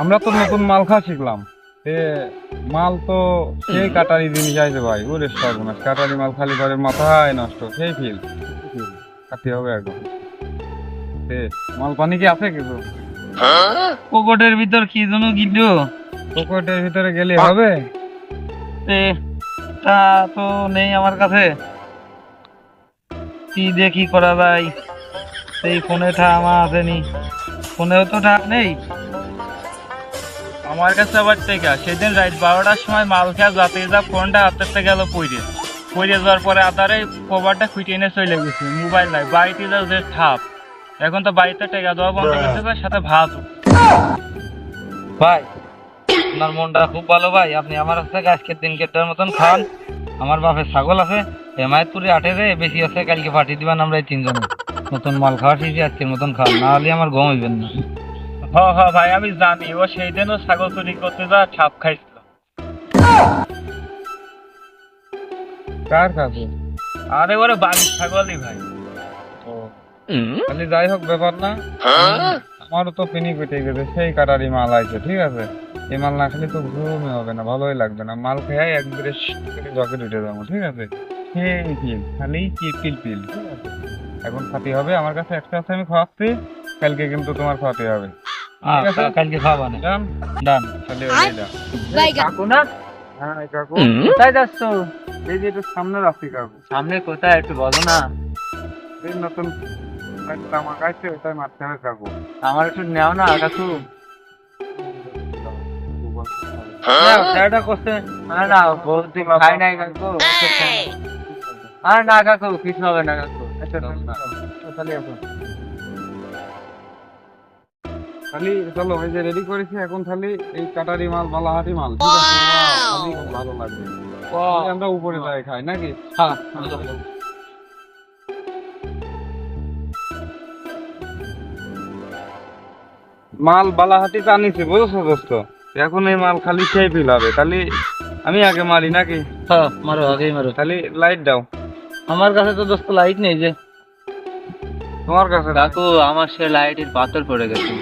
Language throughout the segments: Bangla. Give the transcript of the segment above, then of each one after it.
আমরা তো নতুন মাল খাওয়া শিখলাম। এ মাল তো সেই কাটারি জিনিস আছে ভাই ওরে সর্বনাশ। কাটারি মাল খালি করে মাথায় নষ্ট সেই ফিল খাতে হবে একদম মাল পানি কি আছে কিছু পকেটের ভিতর কি যেন গিলো। পকেটের ভিতরে গেলে হবে? এ, তা তো নেই আমার কাছে। কি দেখি করা যায়? সেই ফোনে ঠা আমার আসেনি। ফোনেও তো ঠা নেই। আমার কাছে আবার টেকা সেদিন রাত বারোটার সময় মাল খেয়া যাতে যা ফোনটা থেকে গেল পইরে। পইরে যাওয়ার পরে আদারে কভারটা খুঁটিয়ে এনে চলে গেছে মোবাইল নাই বাড়িতে যা যে ঠাপ এখন তো বাড়িতে টেকা দেওয়া বন্ধ করতে হবে সাথে ভাত। ভাই আপনার মনটা খুব ভালো ভাই আপনি আমার কাছে আজকের দিন কেটার মতন খান। আমার বাপের ছাগল আছে হেমায়তপুরে আটে রে বেশি আছে কালকে পাঠিয়ে দিবেন আমরা এই তিনজন নতুন মাল খাওয়া শিখছি আজকের মতন খান না হলে আমার গম হইবেন না। হ হ ভাই আমি জানি। ও সেই দিনও ছাগল চুরি করতে যা ছাপ খাইছিল। কার কাছে আরে ওরে বাড়ির ছাগলই ভাই। খালি যাই হোক ব্যাপার না। আমারও তো পিনি কেটে গেছে সেই কাটারি মাল আছে ঠিক আছে? এই মাল না খেলে তো ঘুমে হবে না ভালোই লাগবে না। মাল খেয়ে একবারে জকেট উঠে যাব ঠিক আছে? সেই পিল খালি পিল পিল পিল ঠিক আছে? এখন খাতে হবে আমার কাছে একটা আছে আমি খাওয়াচ্ছি। কালকে কিন্তু তোমার খাওয়াতে হবে? কালকে খাওয়া না ডান কাকু না হ্যাঁ কাকু কোথায় যাচ্ছ এই যে এটা সামনে রাখছি কাকু সামনে কোথায় একটু বলো না এই নতুন একটা তামাক আছে ওটাই মারতে হবে কাকু আমার একটু নেও না কাকু আরে না কাকু কিছু হবে না কাকু আচ্ছা খালি চলো এই যে রেডি করেছি এখন খালি এই কাটারি মাল বালাহাটি মাল ঠিক আছে? ভালো লাগবে আমরা উপরে যাই খাই নাকি? হ্যাঁ মাল বালাহাটি টানিছি বুঝছ দোস্ত? এখন এই মাল খালি খেয়ে ফিল হবে। খালি আমি আগে মারি নাকি? হ্যাঁ মারো আগেই মারো। খালি লাইট দাও। আমার কাছে তো দোস্ত লাইট নেই যে। তোমার কাছে। কাকু আমার সে লাইটের পাথর পড়ে গেছে।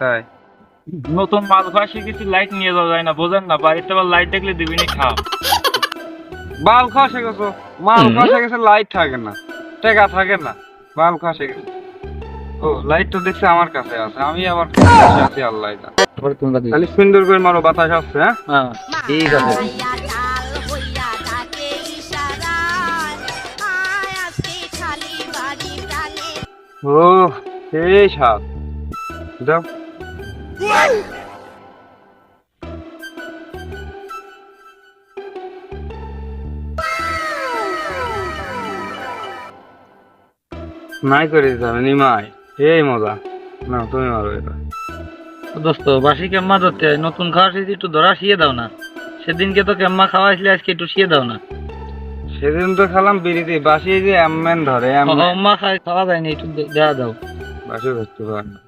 তাই। নতুন মাল খাওয়া শিখেছি লাইট নিয়ে যাওয়া যায় না বোঝেন না বাড়িতে আবার লাইট দেখলে দিবি নি খাও। বাল খাওয়া শিখেছো মাল খাওয়া শিখেছে লাইট থাকে না টেকা থাকে না বাল খাওয়া শিখেছে ও লাইট তো দেখছি আমার কাছে আছে আমি আবার আছি আল্লাহ খালি সুন্দর করে মারো বাতাস আসছে হ্যাঁ? হ্যাঁ ঠিক আছে। ও সেই স্বাদ যাও। নাই করে দিতে হবে নিমাই। এই মজা। না তুমি মারো এটা। দোস্ত বাসি কেম্মা ধরতে নতুন খাওয়া শিখেছি একটু ধরা শিয়ে দাও না। সেদিনকে তো কেম্মা খাওয়াইছিলে আজকে একটু শিয়ে দাও না। সেদিন তো খেলাম বিড়িতে বাসি যে এমএন ধরে খাই খাওয়া যায়নি একটু দে- দেয়া দাও। বাসি ধরতে পারে না।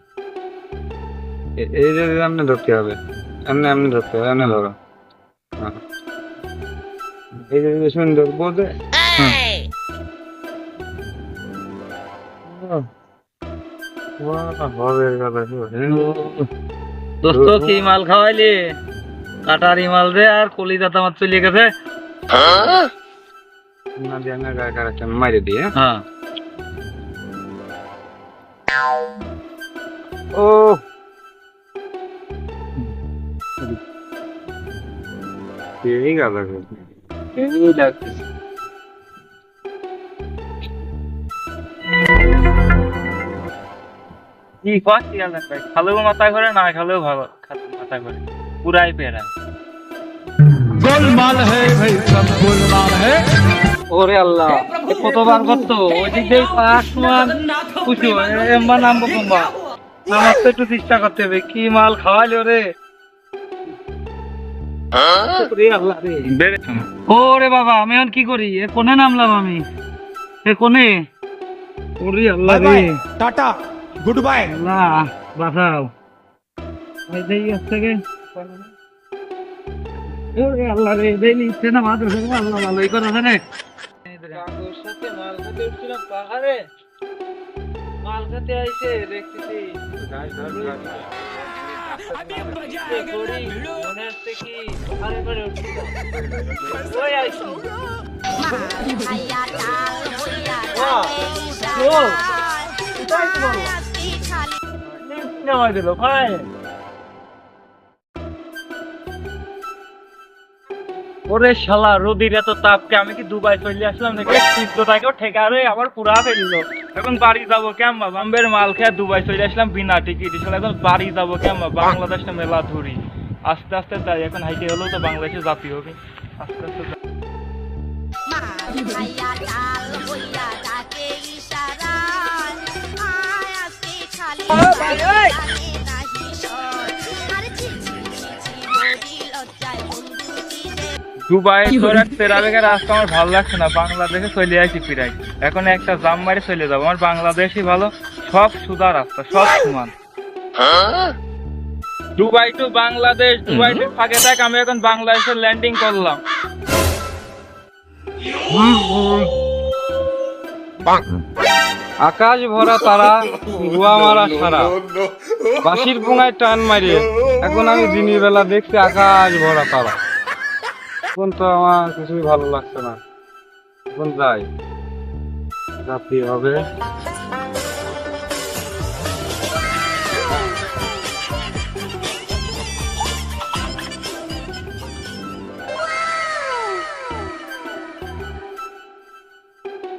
এই যে এমনি ধরতে হবে। এমনি এমনি ধরতে হবে এমনি ধরো। হ্যাঁ। এই যে যে সুন্দর বোঝে হবে কথা দোস্ত কি মাল খাওয়াইলি? কাটারি মাল দে আর কলিজা তো আমার চলে গেছে। না দিয়ে না গায়ে কারেক্ট মাইরে দিয়ে। হ্যাঁ। ও সেই গাঁজা খেয়েছে সেই লাগতেছে কি কষ্ট গাঁজা ওরে আল্লাহ কতবার করতো? ওই দিক পাঁচ এম্বা নামবো আমার তো একটু চেষ্টা করতে হবে কি মাল খাওয়ালি রে? ওরে বাবা আমি কি করি? এ কোনে নামলাম আমি। এ কোনে ওরে আল্লাহ রে। টাটা গুড বাই আল্লাহ বাঁচাও। এই থেকে। রে দেই নিচ্ছে আল্লাহ ভালোই পাহাড়ে মাল খাতে দেখতেছি। মনে হচ্ছে কি আরে করে উঠছি ওই আইছি মাল খাইয়া ডাল হইয়া বাহ, ডাকে ও, ইশারায় আয় আজকে খালি নেওয়া দিল ভাই ওরে শালা, রোদির এত তাপকে আমি কি দুবাই চলে আসলাম নাকি? তীব্রতাকেও ঠেকারে আবার পুরা ফেলল। এখন বাড়ি যাব কেমন বাম্বের মাল খেয়ে দুবাই চলে আসলাম বিনা টিকিট। শালা এখন বাড়ি যাব কেমন বাংলাদেশ না মেলা ধরি। আস্তে আস্তে তাই এখন হাইটে হলেও তো বাংলাদেশে জাতি হবে। আস্তে আস্তে দুবাই তোর এক তেরাবেগের রাস্তা আমার ভালো লাগছে না। বাংলাদেশে চলে আসি ফিরাই এখন একটা জাম মারি চলে যাব। আমার বাংলাদেশই ভালো সব সুদা রাস্তা সব সমান। Dubai to Bangladesh Dubai to ফাঁকে থাক আমি এখন বাংলাদেশে ল্যান্ডিং করলাম। আকাশ ভরা তারা গুয়া মারা সারা। বাঁশির পুঙায় টান মারিয়ে। এখন আমি দিনের বেলা দেখছি আকাশ ভরা তারা। এখন তো আমার কিছুই ভালো লাগছে না। এখন যাই। রাত্রি হবে।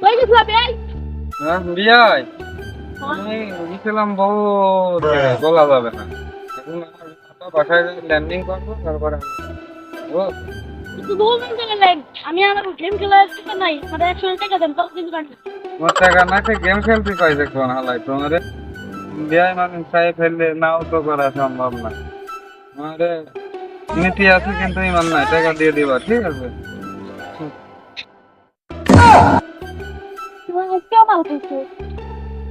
কই গেছিলা বেই হ্যাঁ গেছিলাম বহুত বলা যাবে না। এখন আমার বাসায় ল্যান্ডিং করব তারপরে ও, একটু বলবেন কেন লাইন আমি আমার গেম খেলা আসতে নাই। মানে একশো টাকা দেন তাও কিন্তু কাটবে। টাকা না গেম খেলতে কয় দেখো হালাই তোমার বিয়াই মানুষ চাই ফেললে নাও তো করা সম্ভব না। আমার নীতি আছে কিন্তু ইমান নাই টাকা দিয়ে দিবা ঠিক আছে? তোমার আজকেও মাল খাইছো